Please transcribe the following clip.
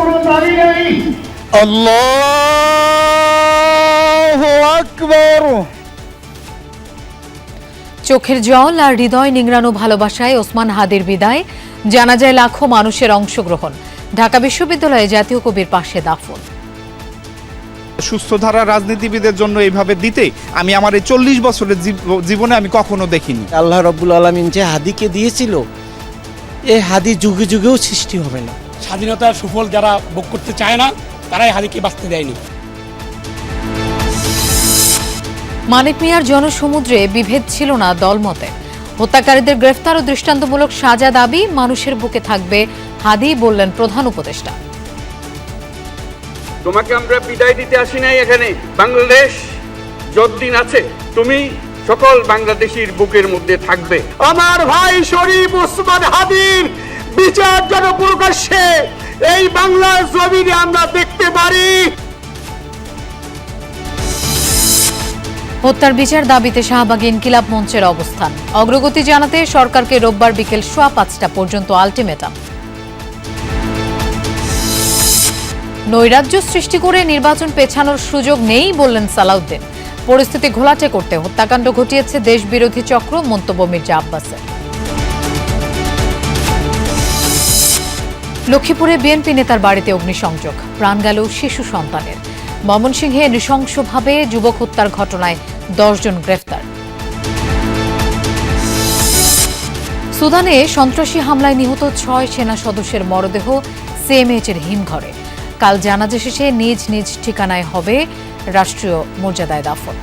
আমার কোনো দাবি নেই। আল্লাহু আকবার। চোখের জল আর হৃদয় নিংড়ানো ভালোবাসায় ওসমান হাদির বিদায়। জানা যায় লাখো মানুষের অংশগ্রহণ। ঢাকা বিশ্ববিদ্যালয়ে জাতীয় কবির পাশে দাফন। সুস্থ ধারা রাজনীতিবিদের জন্য এইভাবে দিতে আমি আমার এই চল্লিশ বছরের জীব- জীবনে আমি কখনো দেখিনি। আল্লাহ রব্বুল আলমিন যে হাদিকে দিয়েছিল এ হাদি যুগে যুগেও সৃষ্টি হবে না। স্বাধীনতার সুফল যারা ভোগ করতে চায় না তারাই হাদিকে বাঁচতে দেয়নি। মানিক মিয়ার জনসমুদ্রে বিভেদ ছিল না দলমতে। হত্যাকারীদের গ্রেফতার ও দৃষ্টান্তমূলক সাজা দাবি মানুষের বুকে থাকবে হাদি বললেন প্রধান উপদেষ্টা। তোমাকে আমরা বিদায় দিতে আসি নাই এখানে। বাংলাদেশ যতদিন আছে তুমি সকল বাংলাদেশির বুকের মধ্যে থাকবে। আমার ভাই শরীফ ওসমান হাদির বিচার যেন প্রকাশ্যে এই বাংলার জমিনে আমরা দেখতে পারি। হত্যার বিচার দাবিতে শাহবাগ ইনকিলাব মঞ্চের অবস্থান। অগ্রগতি জানাতে সরকারকে রোববার বিকেল সোয়া পাঁচটা পর্যন্ত আলটিমেটাম। নৈরাজ্য সৃষ্টি করে নির্বাচন পেছানোর সুযোগ নেই বললেন সালাউদ্দিন। পরিস্থিতি ঘোলাটে করতে হত্যাকাণ্ড ঘটিয়েছে দেশবিরোধী চক্র, মন্তব্য মির্জা আব্বাসের। লক্ষ্মীপুরে বিএনপি নেতার বাড়িতে অগ্নিসংযোগ। প্রাণ গেল শিশু সন্তানের। ময়মনসিংহে নৃশংসভাবে যুবক হত্যার ঘটনায় দশজন গ্রেফতার। সুদানে সন্ত্রাসী হামলায় নিহত ছয় সেনা সদস্যের মরদেহ সিএমএইচের হিমঘরে। কাল জানাজা শেষে নিজ নিজ ঠিকানায় হবে রাষ্ট্রীয় মর্যাদায় দাফন।